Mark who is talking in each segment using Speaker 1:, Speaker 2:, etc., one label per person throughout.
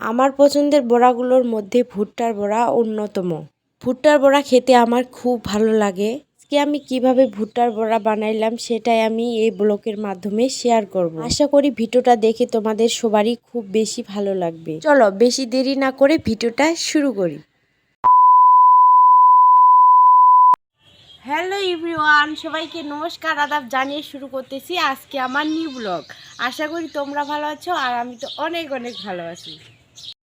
Speaker 1: আমার পছন্দের বড়াগুলোর মধ্যে ভুট্টার বড়া অন্যতম। ভুট্টার বড়া খেতে আমার খুব ভালো লাগে। আজকে আমি কীভাবে ভুট্টার বড়া বানাইলাম সেটাই আমি এই ব্লগের মাধ্যমে শেয়ার করব। আশা করি ভিডিওটা দেখে তোমাদের সবারই খুব বেশি ভালো লাগবে। চলো, বেশি দেরি না করে ভিডিওটা শুরু করি। হ্যালো এভরিওয়ান, সবাইকে নমস্কার, আদাব জানিয়ে শুরু করতেছি আজকে আমার নিউ ব্লগ। আশা করি তোমরা ভালো আছো আর আমি তো অনেক অনেক ভালো আছি।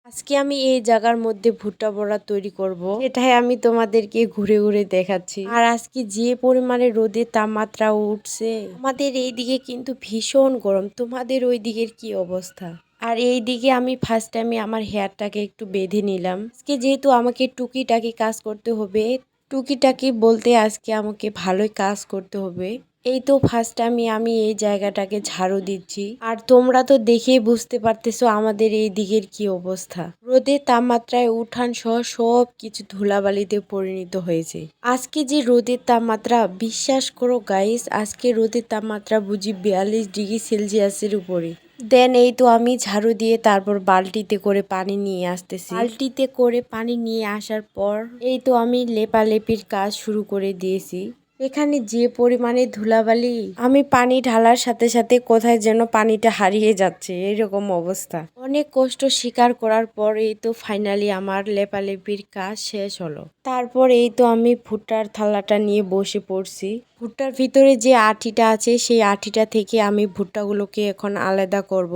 Speaker 1: আজকে আমি এই জায়গার মধ্যে ভুট্টা বড়া তৈরি করব। এটাই আমি তোমাদেরকে ঘুরে ঘুরে দেখাচ্ছি। আর আজকে যে পরিমাণে রোদের তাপমাত্রা উঠছে, আমাদের এই দিকে কিন্তু ভীষণ গরম। তোমাদের ওই দিকের কি অবস্থা? আর এই দিকে আমি ফার্স্ট টাইমে আমার হেয়ারটাকে একটু বেঁধে নিলাম। আজকে যেহেতু আমাকে টুকিটাকি কাজ করতে হবে, টুকিটাকি বলতে আজকে আমাকে ভালোই কাজ করতে হবে। এই তো ফার্স্ট আমি আমি এই জায়গাটাকে ঝাড়ু দিচ্ছি। আর তোমরা তো দেখেই বুঝতে পারতেছো আমাদের এই দিকের কি অবস্থা। রোদের তাপমাত্রায় উঠান সহ সব কিছু ধুলাবালিতে পরিণত হয়েছে। আজকে যে রোদের তাপমাত্রা, বিশ্বাস করো গাইস আজকে রোদের তাপমাত্রা বুঝি বিয়াল্লিশ ডিগ্রি সেলসিয়াসের উপরে। দেন এই তো আমি ঝাড়ু দিয়ে তারপর বালতিতে করে পানি নিয়ে আসতেছি। বালতিতে করে পানি নিয়ে আসার পর এই তো আমি লেপালেপির কাজ শুরু করে দিয়েছি। এখানে যে পরিমাণে ধুলাবালি, আমি পানি ঢালার সাথে সাথে কোথায় যেন পানিটা হারিয়ে যাচ্ছে, এরকম অবস্থা। অনেক কষ্ট স্বীকার করার পর এই তো ফাইনালি আমার লেপালেপির কাজ শেষ হলো। তারপর এই তো আমি ভুট্টার থালাটা নিয়ে বসে পড়ছি। ভুট্টার ভিতরে যে আঠিটা আছে, সেই আঠিটা থেকে আমি ভুট্টাগুলোকে এখন আলাদা করব।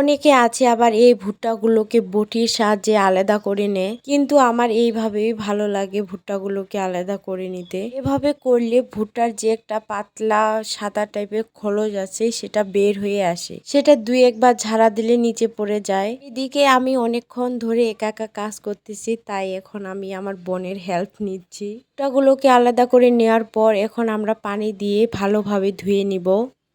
Speaker 1: অনেকে আছে আবার এই ভুট্টাগুলোকে বটির সাহায্যে আলাদা করে নেয়, কিন্তু আমার এইভাবেই ভালো লাগে ভুট্টাগুলোকে আলাদা করে নিতে। এভাবে করলে ভুট্টার যে একটা পাতলা সাদা টাইপের খোলস আছে, সেটা বের হয়ে আসে। সেটা দুই একবার ঝাড়া দিলে নিচে পড়ে যায়। এদিকে আমি অনেকক্ষণ ধরে একা একা কাজ করতেছি, তাই এখন আমি আমার বোনের হেল্প নিচ্ছি। ভুট্টাগুলোকে আলাদা করে নেওয়ার পর এখন আমরা পানি দিয়ে ভালোভাবে ধুয়ে নিব।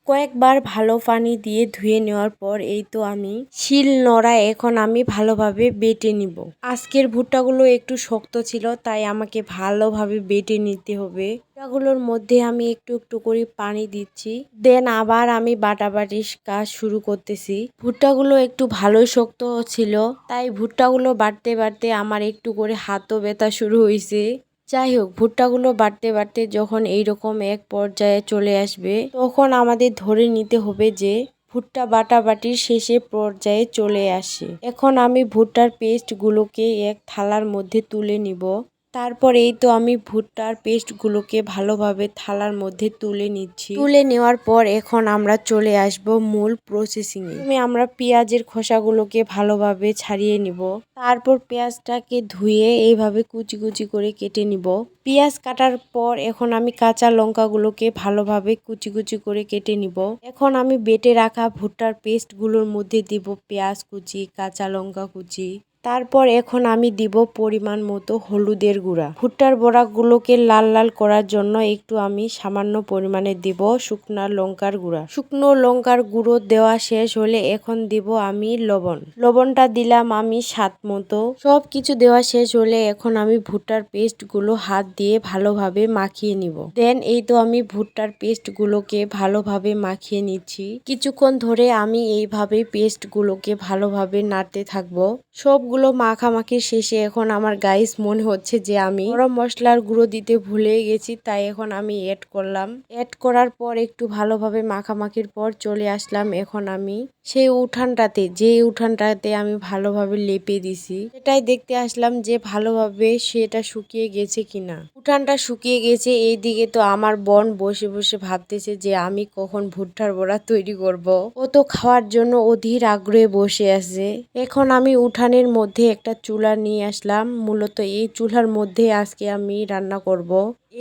Speaker 1: কয়েকবার ভালো পানি দিয়ে ধুয়ে নেওয়ার পর এই তো আমি শিল নড়া এখন আমি ভালোভাবে বেটে নিব। আজকের ভুট্টাগুলো একটু শক্ত ছিল, তাই আমাকে ভালোভাবে বেটে নিতে হবে। ভুট্টাগুলোর মধ্যে আমি একটু একটু করে পানি দিচ্ছি। দেন আবার আমি বাটাবাটির কাজ শুরু করতেছি। ভুট্টাগুলো একটু ভালোই শক্ত ছিল, তাই ভুট্টাগুলো বাড়তে বাড়তে আমার একটু করে হাতও ব্যথা শুরু হয়েছে যাই হোক ভুট্টাগুলো বাড়তে বাড়তে যখন এইরকম এক পর্যায়ে চলে আসবে, তখন আমাদের ধরে নিতে হবে যে ভুট্টা বাটাবাটির শেষে পর্যায়ে চলে আসে। এখন আমি ভুট্টার পেস্টগুলোকে এক থালার মধ্যে তুলে নিব। তারপর এই তো আমি ভুট্টার পেস্টগুলোকে ভালোভাবে থালার মধ্যে তুলে নিচ্ছি। তুলে নেওয়ার পর এখন আমরা চলে আসব মূল প্রসেসিংয়ে তুমি আমরা পেঁয়াজের খোসাগুলোকে ভালোভাবে ছাড়িয়ে নিব। তারপর পেঁয়াজটাকে ধুয়ে এইভাবে কুচি কুচি করে কেটে নিব। পেঁয়াজ কাটার পর এখন আমি কাঁচা লঙ্কাগুলোকে ভালোভাবে কুচি কুচি করে কেটে নিব। এখন আমি বেটে রাখা ভুট্টার পেস্টগুলোর মধ্যে দিব পেঁয়াজ কুচি কাঁচা লঙ্কা কুচি। তারপর এখন আমি দিব পরিমাণ মতো হলুদের গুঁড়া। ভুট্টার বড়াগুলোকে লাল লাল করার জন্য একটু আমি সামান্য পরিমাণে দিব শুকনা লঙ্কার গুঁড়া। শুকনো লঙ্কার গুঁড়ো দেওয়া শেষ হলে এখন দিব আমি লবণ। লবণটা দিলাম আমি স্বাদ মতো। সব কিছু দেওয়া শেষ হলে এখন আমি ভুট্টার পেস্টগুলো হাত দিয়ে ভালোভাবে মাখিয়ে নিব। দেন এই তো আমি ভুট্টার পেস্টগুলোকে ভালোভাবে মাখিয়ে নিচ্ছি। কিছুক্ষণ ধরে আমি এইভাবে পেস্টগুলোকে ভালোভাবে নাড়তে থাকব। সবগুলো সবগুলো মাখামাখির শেষে এখন আমার গাইস মনে হচ্ছে যে আমি গরম মশলার গুঁড়ো দিতে ভুলে গেছি, তাই এখন আমি এড করলাম। এড করার পর একটু ভালোভাবে মাখামাখির পর চলে আসলাম এখন আমি সেই উঠানটাতে যে উঠানটাতে আমি ভালোভাবে লেপে দিছি। সেটাই দেখতে আসলাম যে ভালোভাবে সেটা শুকিয়ে গেছে কিনা। উঠানটা শুকিয়ে গেছে এই দিকে তো আমার বোন বসে বসে ভাবতেছে যে আমি কখন ভুট্টার বড়া তৈরি করব। ও তো খাওয়ার জন্য অধীর আগ্রহে বসে আছে। এখন আমি উঠানের মধ্যে একটা চুলা নিয়ে আসলাম। মূলত এই চুলার মধ্যে আজকে আমি রান্না করব।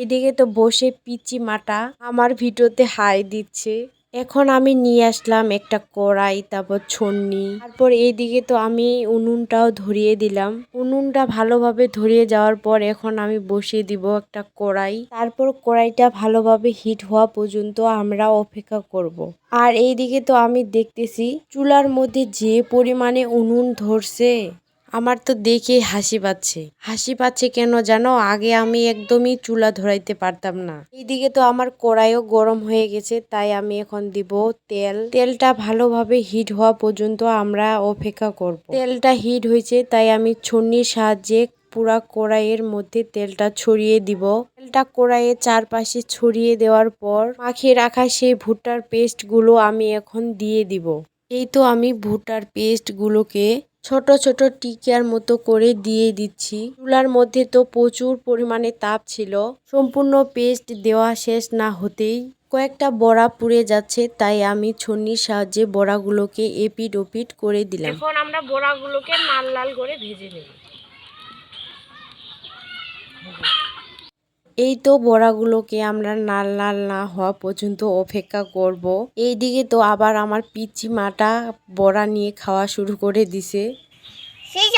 Speaker 1: এদিকে তো বসে পিচি মাটা আমার ভিডিওতে হাই দিচ্ছে। এখন আমি নিয়ে আসলাম একটা কড়াই, তারপর ছন্নি। তারপর এইদিকে তো আমি উনুনটাও ধরিয়ে দিলাম। উনুনটা ভালোভাবে ধরিয়ে যাওয়ার পর এখন আমি বসিয়ে দিব একটা কড়াই। তারপর কড়াইটা ভালোভাবে হিট হওয়া পর্যন্ত আমরা অপেক্ষা করব। আর এইদিকে তো আমি দেখতেছি, চুলার মধ্যে যে পরিমাণে উনুন ধরছে আমার তো দেখে হাসি পাচ্ছে। হাসি পাচ্ছে কেন জানো? আগে আমি একদমই চুলা ধরাইতে পারতাম না। এইদিকে তো আমার কড়াইও গরম হয়ে গেছে, তাই আমি এখন দিব তেল। তেলটা ভালোভাবে হিট হওয়া পর্যন্ত আমরা অপেক্ষা করব। তেলটা হিট হয়েছে, তাই আমি ছন্নির সাহায্যে পুরা কড়াইয়ের মধ্যে তেলটা ছড়িয়ে দিব। তেলটা কড়াইয়ের চারপাশে ছড়িয়ে দেওয়ার পর মাখিয়ে রাখা সেই ভুট্টার পেস্টগুলো আমি এখন দিয়ে দিব। এই তো আমি ভুট্টার পেস্টগুলোকে ছোট ছোট টিকিয়ার মতো করে দিয়ে দিচ্ছি। চুলার মধ্যে তো প্রচুর পরিমাণে তাপ ছিল। সম্পূর্ণ পেস্ট দেওয়া শেষ না হতেই কয়েকটা বড়া পুড়ে যাচ্ছে, তাই আমি ছন্নির সাহায্যে বড়াগুলোকে এপিট ওপিট করে দিলাম। এখন আমরা বড়াগুলোকে লাল লাল করে ভেজে নেব। এই তো বড়াগুলোকে আমরা নাল নাল না হওয়া পর্যন্ত অপেক্ষা করব। এই দিকে তো আবার আমার পিচি মাটা বড়া নিয়ে খাওয়া শুরু করে দিছে
Speaker 2: সেই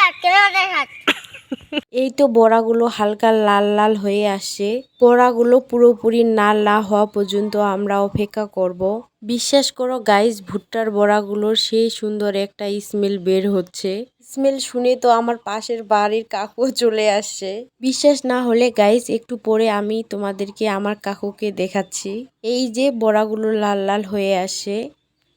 Speaker 1: এই তো বড়াগুলো হালকা লাল লাল হয়ে আসে। বড়াগুলো পুরোপুরি না না হওয়া পর্যন্ত আমরা অপেক্ষা করব। বিশ্বাস করো গাইস ভুট্টার বড়াগুলোর সেই সুন্দর একটা স্মেল বের হচ্ছে। স্মেল শুনে তো আমার পাশের বাড়ির কাকু চলে আসছে বিশ্বাস না হলে গাইস একটু পরে আমি তোমাদেরকে আমার কাকুকে দেখাচ্ছি। এই যে বড়াগুলো লাল লাল হয়ে আসে।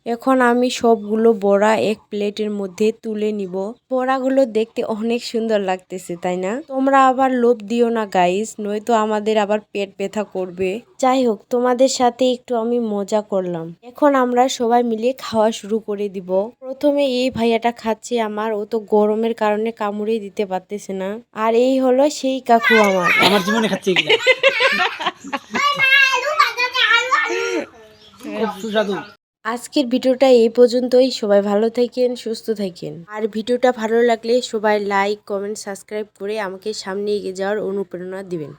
Speaker 1: এখন আমি সবগুলো বড়া এক প্লেটের মধ্যে তুলে নিব। বড়াগুলো দেখতে অনেক সুন্দর লাগতেছে তাই না? তোমরা আবার লোভ দিও না গাইস নয়তো আমাদের আবার পেট ব্যথা করবে। যাই হোক তোমাদের সাথে একটু আমি মজা করলাম। এখন আমরা সবাই মিলে খাওয়া শুরু করে দিব। প্রথমে এই ভাইয়াটা খাচ্ছে আমার ও তো গরমের কারণে কামড়ে দিতে পারতেছে না। আর এই হলো সেই কাকু আমার।
Speaker 3: আমার জীবনে খাচ্ছি খুব সুস্বাদু।
Speaker 1: আজকের ভিডিওটা এই পর্যন্তই। সবাই ভালো থাকেন, সুস্থ থাকেন। আর ভিডিওটা ভালো লাগলে সবাই লাইক কমেন্ট সাবস্ক্রাইব করে আমাকে সামনে এগিয়ে যাওয়ার অনুপ্রেরণা দিবেন।